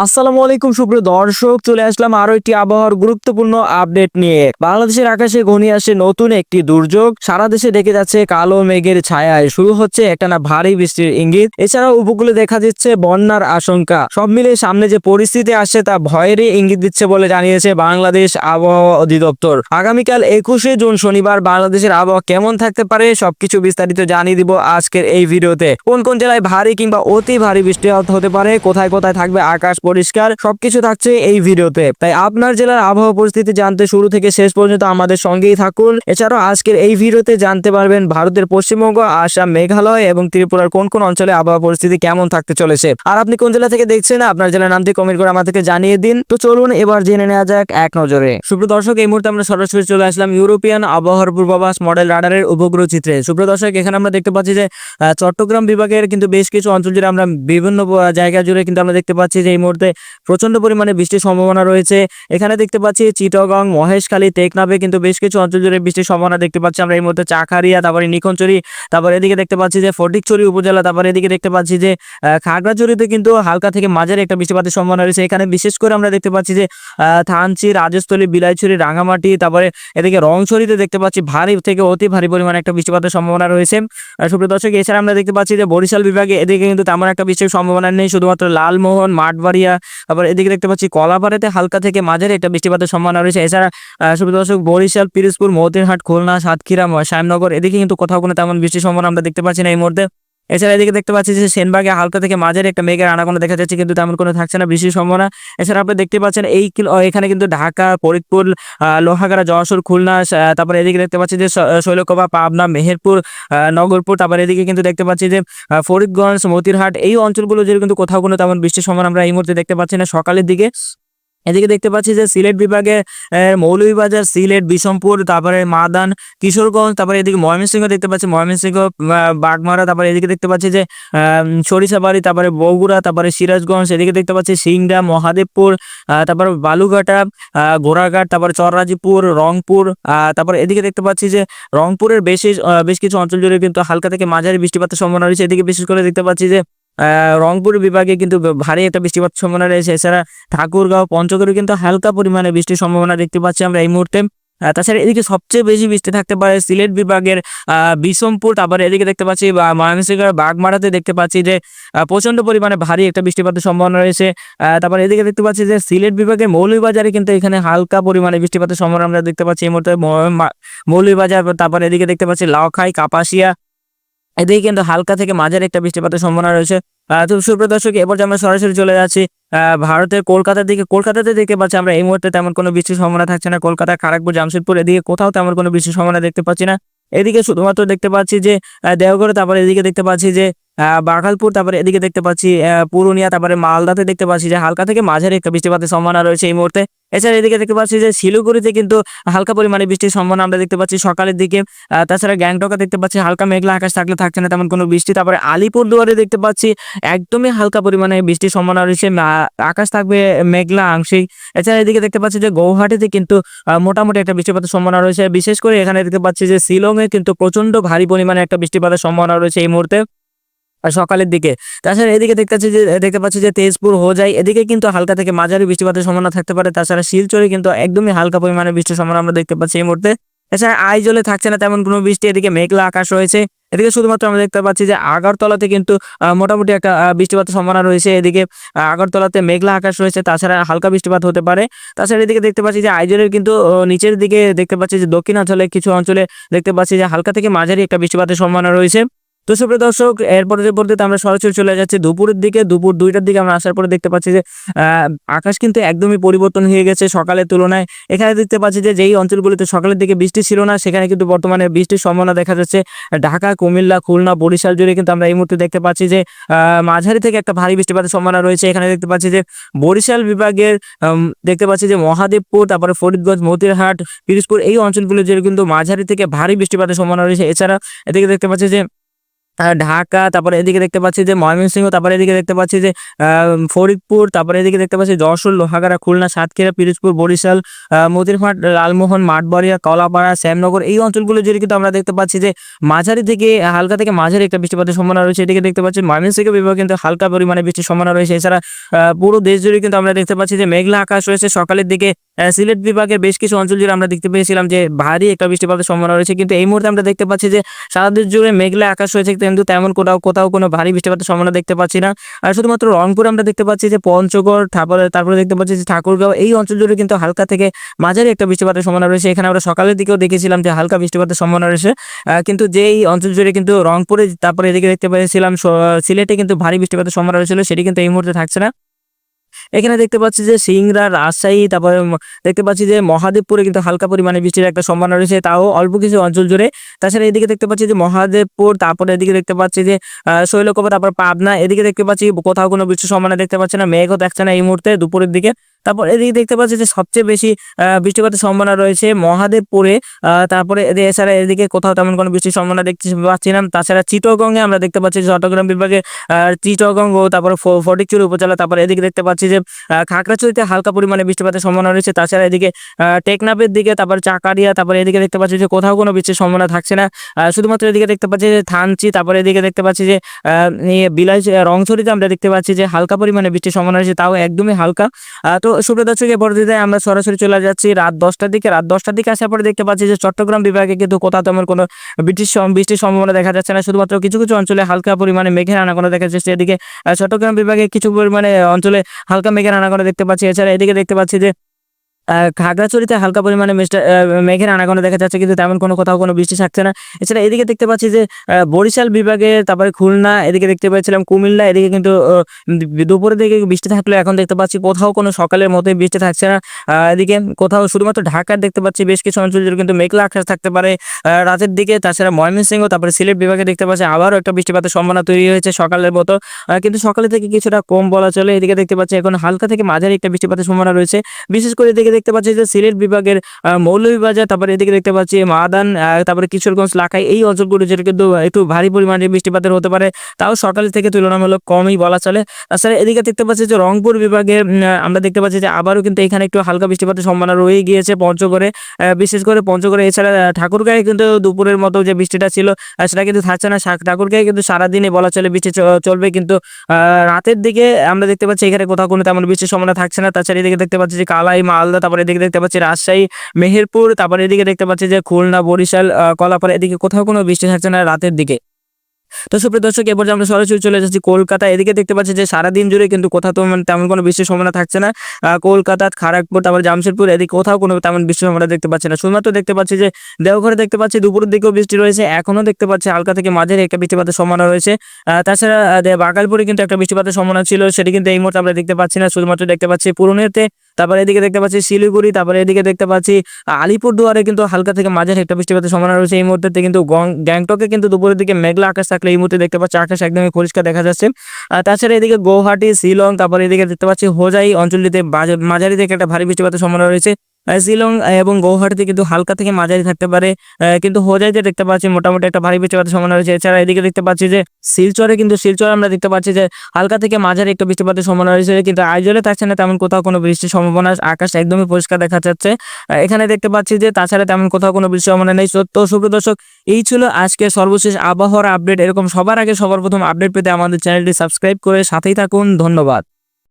আসসালামু আলাইকুম, সুপ্রিয় দর্শক, চলে আসলাম আরও একটি আবহাওয়ার গুরুত্বপূর্ণ আপডেট নিয়ে। বাংলাদেশের আকাশে ঘনিয়ে আসে নতুন একটি দুর্যোগ। সারা দেশে ডেকে যাচ্ছে কালো মেঘের ছায়ায়। শুরু হচ্ছে একটা না ভারী বৃষ্টির ইঙ্গিত। এছাড়াও উপকূলে দেখা দিচ্ছে বন্যার আশঙ্কা। সব মিলে সামনে যে পরিস্থিতি আসছে তা ভয়েরই ইঙ্গিত দিচ্ছে বলে জানিয়েছে বাংলাদেশ আবহাওয়া অধিদপ্তর। আগামীকাল একুশে জুন শনিবার বাংলাদেশের আবহাওয়া কেমন থাকতে পারে সবকিছু বিস্তারিত জানিয়ে দিব আজকের এই ভিডিওতে। কোন কোন জেলায় ভারী কিংবা অতি ভারী বৃষ্টিপাত হতে পারে, কোথায় কোথায় থাকবে আকাশ পরিষ্কার সবকিছু থাকছে এই ভিডিওতে। তাই আপনার জেলার আবহাওয়া পরিস্থিতি জানতে শুরু থেকে শেষ পর্যন্ত আমাদের সঙ্গেই থাকুন। এছাড়াও আজকের এই ভিডিওতে জানতে পারবেন ভারতের পশ্চিমবঙ্গ, আসাম, মেঘালয় এবং ত্রিপুরার কোন কোন অঞ্চলে আবহাওয়া পরিস্থিতি কেমন থাকতে চলেছে। আর আপনি কোন জেলা থেকে দেখছেন আপনার জেলার নামটি কমেন্ট করে আমাদেরকে জানিয়ে দিন। তো চলুন এবার জেনে নেওয়া যাক এক নজরে। সুপ্রিয় দর্শক, এই মুহূর্তে আমরা সরাসরি চলে আসলাম ইউরোপিয়ান আবহাওয়ার পূর্বাভাস মডেল রাডারের উপগ্রহ চিত্রে। সুপ্রিয় দর্শক, এখানে আমরা দেখতে পাচ্ছি যে চট্টগ্রাম বিভাগের কিন্তু বেশ কিছু অঞ্চল জুড়ে আমরা বিভিন্ন জায়গা জুড়ে কিন্তু আমরা দেখতে পাচ্ছি যে এই প্রচণ্ড পরিমাণে বৃষ্টির সম্ভাবনা রয়েছে। এখানে দেখতে পাচ্ছি চিটগং মহেশখালী টেকনাফে কিন্তু বেশ কিছু অঞ্চল জুড়ে বৃষ্টির সম্ভাবনা দেখতে পাচ্ছি। আমরা এই মুহূর্তে চাকারিয়া তারপরে নিখনচুরি তারপরে এদিকে দেখতে পাচ্ছি যে ফটিকচুরি উপজেলা তারপরে এদিকে দেখতে পাচ্ছি যে আহ, খাগড়াছড়িতে কিন্তু হালকা থেকে মাঝারি একটা বৃষ্টিপাতের সম্ভাবনা রয়েছে। এখানে বিশেষ করে আমরা দেখতে পাচ্ছি যে থানচি রাজস্থলী বিলাইছড়ি রাঙামাটি তারপরে এদিকে রংছড়িতে দেখতে পাচ্ছি ভারী থেকে অতি ভারী পরিমাণে একটা বৃষ্টিপাতের সম্ভাবনা রয়েছে। সুপ্রিয় দর্শক এছাড়া আমরা দেখতে পাচ্ছি যে বরিশাল বিভাগে এদিকে কিন্তু তেমন একটা বৃষ্টির সম্ভাবনা নেই। শুধুমাত্র লালমোহন মাঠবাড়িয়া আবার এদিকে দেখতে পাচ্ছি কলাপাড়াতে হালকা থেকে মাঝারি একটা বৃষ্টিপাতের সম্ভাবনা রয়েছে। এছাড়া সুপ্রিয় দর্শক, বরিশাল, পিরোজপুর, মতিরহাট, খুলনা, সাতক্ষীরা শ্যামনগর এদিকে কিন্তু কোথাও কোনো তেমন বৃষ্টির সম্ভাবনা আমরা দেখতে পাচ্ছি না এই মুহূর্তে। এছাড়া এদিকে দেখতে পাচ্ছি যে সেনবাগে হালকা থেকে মাঝারি একটা মেঘের আনাগোনা দেখা যাচ্ছে, কিন্তু তেমন কোনো থাকছে না বৃষ্টির সম্ভাবনা। এছাড়া আপনি দেখতে পাচ্ছেন এই এখানে কিন্তু ঢাকা, ফরিদপুর লোহাগাড়া, যশোর, খুলনা তারপরে এদিকে দেখতে পাচ্ছি যে শৈলকুপা পাবনা, মেহেরপুর নগরপুর, তারপরে এদিকে কিন্তু দেখতে পাচ্ছি যে ফরিদগঞ্জ, মতিরহাট, এই অঞ্চলগুলো যে কিন্তু কোথাও কোনো তেমন বৃষ্টির সম্ভাবনা আমরা এই মুহূর্তে দেখতে পাচ্ছি না। সকালের দিকে এদিকে দেখতে পাচ্ছি যে সিলেট বিভাগে মৌলভীবাজার, সিলেট, বিশমপুর, তারপরে মাদান, কিশোরগঞ্জ, তারপরে এদিকে ময়মনসিংহ দেখতে পাচ্ছি, ময়মনসিংহ বাগমারা, তারপরে এদিকে দেখতে পাচ্ছি যে সরিষাবাড়ি, তারপরে বগুড়া, তারপরে সিরাজগঞ্জ, এদিকে দেখতে পাচ্ছি সিংড়া, মহাদেবপুর তারপর বালুঘাটা ঘোড়াঘাট, তারপরে চররাজিপুর, রংপুর তারপরে এদিকে দেখতে পাচ্ছি যে, রংপুরের বেশি বেশ কিছু অঞ্চল জুড়ে কিন্তু হালকা থেকে মাঝারি বৃষ্টিপাতের সম্ভাবনা রয়েছে। এদিকে বিশেষ করে দেখতে পাচ্ছি যে রংপুর বিভাগে কিন্তু ভারী একটা বৃষ্টিপাত সম্ভাবনা রয়েছে। এছাড়া ঠাকুরগাঁও পঞ্চগড়ে কিন্তু হালকা পরিমাণে বৃষ্টির সম্ভাবনা দেখতে পাচ্ছি আমরা এই মুহূর্তে। তাছাড়া এদিকে সবচেয়ে বেশি বৃষ্টি থাকতে পারে সিলেট বিভাগের আহ, বিশমপুর তারপরে এদিকে দেখতে পাচ্ছি ময়মনসিংহের বাগমারাতে দেখতে পাচ্ছি যে প্রচণ্ড পরিমাণে ভারী একটা বৃষ্টিপাতের সম্ভাবনা রয়েছে। তারপরে এদিকে দেখতে পাচ্ছি যে সিলেট বিভাগের মৌলভীবাজারে কিন্তু এখানে হালকা পরিমাণে বৃষ্টিপাতের সম্ভাবনা আমরা দেখতে পাচ্ছি এই মুহূর্তে। মৌলভীবাজার তারপরে এদিকে দেখতে পাচ্ছি লাউখাই কাপাসিয়া এদিকে কিন্তু হালকা থেকে মাঝারি একটা বৃষ্টিপাতের সম্ভাবনা রয়েছে। তো সুপ্রিয় দর্শক এবার আমরা সরাসরি চলে যাচ্ছি ভারতের কলকাতার দিকে। কলকাতাতে দেখতে পাচ্ছি আমরা এই মুহূর্তে তেমন কোনো বৃষ্টির সম্ভাবনা থাকছে না। কলকাতা খড়গপুর জামশেদপুর এদিকে কোথাও তেমন কোনো বৃষ্টির সম্ভাবনা দেখতে পাচ্ছি না। এদিকে শুধুমাত্র দেখতে পাচ্ছি যে দেওঘরে তারপর এদিকে দেখতে পাচ্ছি যে বাঘালপুর, তারপরে এদিকে দেখতে পাচ্ছি পুরুলিয়া, তারপরে মালদাতে দেখতে পাচ্ছি যে হালকা থেকে মাঝারি একটা বৃষ্টিপাতের সম্ভাবনা রয়েছে এই মুহূর্তে। এছাড়া এদিকে দেখতে পাচ্ছি যে শিলিগুড়িতে কিন্তু হালকা পরিমাণে বৃষ্টির সম্ভাবনা আমরা দেখতে পাচ্ছি সকালের দিকে। তাছাড়া গ্যাংটকে দেখতে পাচ্ছি হালকা মেঘলা আকাশ থাকলে থাকছে না তেমন কোনো বৃষ্টি। তারপরে আলিপুরদুয়ারে দেখতে পাচ্ছি একদমই হালকা পরিমাণে বৃষ্টির সম্ভাবনা রয়েছে। আকাশ থাকবে মেঘলা আংশিক। এছাড়া এদিকে দেখতে পাচ্ছি যে গৌহাটিতে কিন্তু মোটামুটি একটা বৃষ্টিপাতের সম্ভাবনা রয়েছে। বিশেষ করে এখানে দেখতে পাচ্ছি যে শিলংয়ে কিন্তু প্রচণ্ড ভারী পরিমাণে একটা বৃষ্টিপাতের সম্ভাবনা রয়েছে এই মুহূর্তে। আর সকালের দিকে। তাছাড়া এদিকে দেখতে পাচ্ছি যে, দেখতে পাচ্ছি যে তেজপুর হোজাই এদিকে কিন্তু হালকা থেকে মাঝারি বৃষ্টিপাতের সম্ভাবনা থাকতে পারে। তাছাড়া শিলচরে কিন্তু একদমই হালকা পরিমাণে বৃষ্টির সম্ভাবনা আমরা দেখতে পাচ্ছি এই মুহূর্তে। এছাড়া আইজলে থাকছে না তেমন কোনো বৃষ্টি। এদিকে মেঘলা আকাশ রয়েছে। এদিকে শুধুমাত্র আমরা দেখতে পাচ্ছি যে আগরতলাতে কিন্তু মোটামুটি একটা বৃষ্টিপাতের সম্ভাবনা রয়েছে। এদিকে আগরতলাতে মেঘলা আকাশ রয়েছে। তাছাড়া হালকা বৃষ্টিপাত হতে পারে। তাছাড়া এদিকে দেখতে পাচ্ছি যে আইজলের কিন্তু নিচের দিকে দেখতে পাচ্ছি যে দক্ষিণাঞ্চলে কিছু অঞ্চলে দেখতে পাচ্ছি যে হালকা থেকে মাঝারি একটা বৃষ্টিপাতের সম্ভাবনা রয়েছে। তো সুপ্রিয় দর্শক, এর পরবর্তীতে আমরা সরাসরি চলে যাচ্ছি দুপুরের দিকে। দুপুর দুইটার দিকে আমরা আসার পরে দেখতে পাচ্ছি যে আকাশ কিন্তু একদমই পরিবর্তন হয়ে গেছে সকালের তুলনায়। এখানে দেখতে পাচ্ছি যে, যেই অঞ্চলগুলিতে সকালের দিকে বৃষ্টি ছিল না, সেখানে কিন্তু বর্তমানে বৃষ্টির সম্ভাবনা দেখা যাচ্ছে। ঢাকা, কুমিল্লা, খুলনা, বরিশাল জুড়ে কিন্তু আমরা এই মুহূর্তে দেখতে পাচ্ছি যে মাঝারি থেকে একটা ভারী বৃষ্টিপাতের সম্ভাবনা রয়েছে। এখানে দেখতে পাচ্ছি যে, বরিশাল বিভাগের দেখতে পাচ্ছি যে, মহাদেবপুর, তারপরে ফরিদগঞ্জ, মতিরহাট, পিরোজপুর এই অঞ্চলগুলো যে কিন্তু মাঝারি থেকে ভারী বৃষ্টিপাতের সম্ভাবনা রয়েছে। এছাড়া এদিকে দেখতে পাচ্ছি যে ঢাকা, তারপরে এদিকে দেখতে পাচ্ছি যে ময়মনসিংহ, তারপরে এদিকে দেখতে পাচ্ছি যে ফরিদপুর, তারপরে এদিকে দেখতে পাচ্ছি যশোর, লোহাগাড়া, খুলনা, সাতক্ষীরা, পিরোজপুর, বরিশাল মতিরহাট, লালমোহন, মাঠবাড়িয়া, কলাপাড়া, শ্যামনগর এই অঞ্চলগুলো জুড়ে কিন্তু আমরা দেখতে পাচ্ছি যে, মাঝারি থেকে, হালকা থেকে মাঝারি একটা বৃষ্টিপাতের সম্ভাবনা রয়েছে। এদিকে দেখতে পাচ্ছি ময়মনসিংহ বিভাগে কিন্তু হালকা পরিমাণে বৃষ্টির সম্ভাবনা রয়েছে। এছাড়া পুরো দেশ জুড়ে কিন্তু আমরা দেখতে পাচ্ছি যে, মেঘলা আকাশ রয়েছে। সকালের দিকে সিলেট বিভাগের বেশ কিছু অঞ্চল জুড়ে আমরা দেখতে পেয়েছিলাম যে, ভারী একটা বৃষ্টিপাতের সম্ভাবনা রয়েছে। কিন্তু এই মুহূর্তে আমরা দেখতে পাচ্ছি যে, সারা দেশ জুড়ে মেঘলা আকাশ রয়েছে। কিন্তু তেমন কোথাও কোথাও কোনো ভারী বৃষ্টিপাতের সম্ভাবনা দেখতে পাচ্ছি না। আর শুধুমাত্র রংপুর আমরা দেখতে পাচ্ছি যে পঞ্চগড়, তারপরে তারপরে দেখতে পাচ্ছি যে ঠাকুরগাঁও, এই অঞ্চল জুড়ে কিন্তু হালকা থেকে মাঝারি একটা বৃষ্টিপাতের সম্ভাবনা রয়েছে। এখানে আমরা সকালের দিকেও দেখেছিলাম যে হালকা বৃষ্টিপাতের সম্ভাবনা রয়েছে। কিন্তু যেই অঞ্চল জুড়ে কিন্তু রংপুরে, তারপরে এদিকে দেখতে পেয়েছিলাম সিলেটে কিন্তু ভারী বৃষ্টিপাতের সম্ভাবনা রয়েছিল, সেটি কিন্তু এই মুহূর্তে থাকছে না। এখানে দেখতে পাচ্ছি যে সিংরা, রাজশাহী, তারপরে দেখতে পাচ্ছি যে মহাদেবপুরে কিন্তু হালকা পরিমাণে বৃষ্টির একটা সম্ভাবনা রয়েছে, তাও অল্প কিছু অঞ্চল জুড়ে। তাছাড়া এদিকে দেখতে পাচ্ছি যে মহাদেবপুর, তারপরে এদিকে দেখতে পাচ্ছি যে শৈলকুপা, তারপর পাবনা, এদিকে দেখতে পাচ্ছি কোথাও কোনো বৃষ্টির সম্ভাবনা দেখতে পাচ্ছি না, মেঘও দেখছে না এই মুহূর্তে দুপুরের দিকে। তারপর এদিকে দেখতে পাচ্ছি যে সবচেয়ে বেশি বৃষ্টিপাতের সম্ভাবনা রয়েছে মহাদেবপুরে। তারপরে এছাড়া এদিকে কোথাও তেমন কোনো বৃষ্টির সম্ভাবনা দেখতে পাচ্ছি না। তাছাড়া চিটগঙ্গে আমরা দেখতে পাচ্ছি চট্টগ্রাম বিভাগে আহ, চিটগং ও তারপরে ফটিকচুর উপজেলা তারপরে এদিকে দেখতে পাচ্ছি যে খাগড়াছড়িতে হালকা পরিমাণে বৃষ্টিপাতের সম্ভাবনা রয়েছে। তাছাড়া এদিকে টেকনাফের দিকে তারপর চাকারিয়া তারপরে এদিকে দেখতে পাচ্ছি যে কোথাও কোনো বৃষ্টির সম্ভাবনা থাকছে না। শুধুমাত্র এদিকে দেখতে পাচ্ছি যে থানচি তারপরে এদিকে দেখতে পাচ্ছি যে ইয়ে বিলাই রংছড়িতে আমরা দেখতে পাচ্ছি যে হালকা পরিমাণে বৃষ্টির সম্ভাবনা রয়েছে তাও একদমই হালকা। তো সুপ্রিয় দর্শক এ পর্যায়ে আমরা সরাসরি চলে যাচ্ছি রাত দশটার দিকে। রাত দশটার দিকে আসার পরে দেখতে পাচ্ছি যে চট্টগ্রাম বিভাগে কিন্তু কোথাও তেমন কোনো বৃষ্টির বৃষ্টির সম্ভাবনা দেখা যাচ্ছে না। শুধুমাত্র কিছু কিছু অঞ্চলে হালকা পরিমাণে মেঘের আনাগোনা দেখা যাচ্ছে। এদিকে চট্টগ্রাম বিভাগে কিছু পরিমাণে অঞ্চলে হালকা মেঘের আনাগোনা দেখতে পাচ্ছি। এছাড়া এদিকে দেখতে পাচ্ছি যে খাগড়াছড়িতে হালকা পরিমাণে মেঘের আনাগোনা দেখা যাচ্ছে, কিন্তু তেমন কোনো কোথাও কোনো বৃষ্টি থাকছে না। এছাড়া এদিকে দেখতে পাচ্ছি যে বরিশাল বিভাগে, তারপরে খুলনা, এদিকে দেখতে পাচ্ছিলাম কুমিল্লা, এদিকে কিন্তু দুপুরের দিকে বৃষ্টি থাকলেও এখন দেখতে পাচ্ছি কোথাও কোনো সকালের মতোই বৃষ্টি থাকছে না। এদিকে কোথাও শুধুমাত্র ঢাকার দেখতে পাচ্ছি বেশ কিছু অঞ্চল কিন্তু মেঘলা আকাশ থাকতে পারে। রাতের দিকে, তাছাড়া ময়মনসিংহ, তারপরে সিলেট বিভাগে দেখতে পাচ্ছি আবারও একটা বৃষ্টিপাতের সম্ভাবনা তৈরি হয়েছে সকালের মতো। কিন্তু সকালে থেকে কিছুটা কম বলা চলে। এদিকে দেখতে পাচ্ছি এখন হালকা থেকে মাঝারি একটা বৃষ্টিপাতের সম্ভাবনা রয়েছে। বিশেষ করে এদিকে দেখতে পাচ্ছি যে সিলেট বিভাগের মৌলভীবাজার, তারপরে এদিকে দেখতে পাচ্ছি মাদান তারপরে কিশোরগঞ্জ, লাখাই, এই অঞ্চলগুলো যেটা কিন্তু একটু ভারী পরিমাণে বৃষ্টিপাতের হতে পারে। তাও সকাল থেকে তুলনামূলক কমই বলা চলে। তাছাড়া এদিকে দেখতে পাচ্ছি যে রংপুর বিভাগে আমরা দেখতে পাচ্ছি যে আবারও কিন্তু এখানে একটু হালকা বৃষ্টিপাতের সম্ভাবনা রয়ে গিয়েছে পঞ্চগড়ে। বিশেষ করে পঞ্চগড়ে, এছাড়া ঠাকুরগাঁয়ে কিন্তু দুপুরের মতো যে বৃষ্টিটা ছিল সেটা কিন্তু থাকছে না। ঠাকুরগাঁয়ে কিন্তু সারাদিনে বলা চলে বৃষ্টি চলবে কিন্তু রাতের দিকে আমরা দেখতে পাচ্ছি এখানে কোথাও কোনো তেমন বৃষ্টির সম্ভাবনা থাকছে না। তাছাড়া এদিকে দেখতে পাচ্ছি যে কালাই, মালদা তারপরে এদিকে দেখতে পাচ্ছি রাজশাহী, মেহেরপুর, তারপরে এদিকে দেখতে পাচ্ছি যে খুলনা, বরিশাল কলাপাড়া এদিকে কোথাও কোনো বৃষ্টি থাকছে না রাতের দিকে। তো সুপ্রিয় দর্শক, এরপর আমরা সরাসরি চলে যাচ্ছি কলকাতা এদিকে দেখতে পাচ্ছি যে সারাদিন জুড়ে কিন্তু কোথাও তেমন তেমন কোনো বৃষ্টির সম্ভাবনা থাকছে না। কলকাতা খড়গপুর তারপর জামশেদপুর, এদিকে কোথাও কোনো তেমন বৃষ্টির সম্ভাবনা দেখতে পাচ্ছি না। শুধুমাত্র দেখতে পাচ্ছি যে দেওঘরে দেখতে পাচ্ছি দুপুরের দিকেও বৃষ্টি রয়েছে, এখনও দেখতে পাচ্ছি হালকা থেকে মাঝের একটা বৃষ্টিপাতের সম্ভাবনা রয়েছে। তাছাড়া বাগালপুরে কিন্তু একটা বৃষ্টিপাতের সম্ভাবনা ছিল, সেটি কিন্তু এই মুহূর্তে আমরা দেখতে পাচ্ছি না। শুধুমাত্র দেখতে পাচ্ছি পুরনেতে তারপরে এদিকে দেখতে পাচ্ছি শিলিগুড়ি, তারপরে এদিকে দেখতে পাচ্ছি আলিপুর দুয়ারে কিন্তু হালকা থেকে মাঝে একটা বৃষ্টিপাতের সম্ভাবনা রয়েছে এই মুহূর্তে। কিন্তু গ্যাংটকে কিন্তু দুপুরের দিকে মেঘলা আকাশ থাকলে এই মুহূর্তে দেখতে পাচ্ছি আকাশ একদমই পরিষ্কার দেখা যাচ্ছে। তাছাড়া এদিকে গৌহাটি, শিলং, তারপরে এদিকে দেখতে পাচ্ছি হোজাই অঞ্চলটিতে মাঝারি থেকে একটা ভারী বৃষ্টিপাতের সম্ভাবনা রয়েছে। শিলং এবং গৌহাটিতে কিন্তু হালকা থেকে মাঝারি থাকতে পারে। কিন্তু হোজাইতে দেখতে পাচ্ছি, মোটামুটি একটা ভারী বৃষ্টিপাতের সম্ভাবনা রয়েছে। এছাড়া এদিকে দেখতে পাচ্ছি যে শিলচরে কিন্তু, শিলচরে আমরা দেখতে পাচ্ছি যে হালকা থেকে মাঝারি একটা বৃষ্টিপাতের সম্ভাবনা রয়েছে, কিন্তু আইজলে থাকছে না তেমন কোথাও কোনো বৃষ্টির সম্ভাবনা, আকাশ একদমই পরিষ্কার দেখা যাচ্ছে। এখানে দেখতে পাচ্ছি যে তাছাড়া তেমন কোথাও কোনো বৃষ্টির সম্ভাবনা নেই। তো সুপ্রিয় দর্শক, এই ছিল আজকে সর্বশেষ আবহাওয়ার আপডেট। এরকম সবার আগে সবার প্রথম আপডেট পেতে আমাদের চ্যানেলটি সাবস্ক্রাইব করে সাথেই থাকুন। ধন্যবাদ।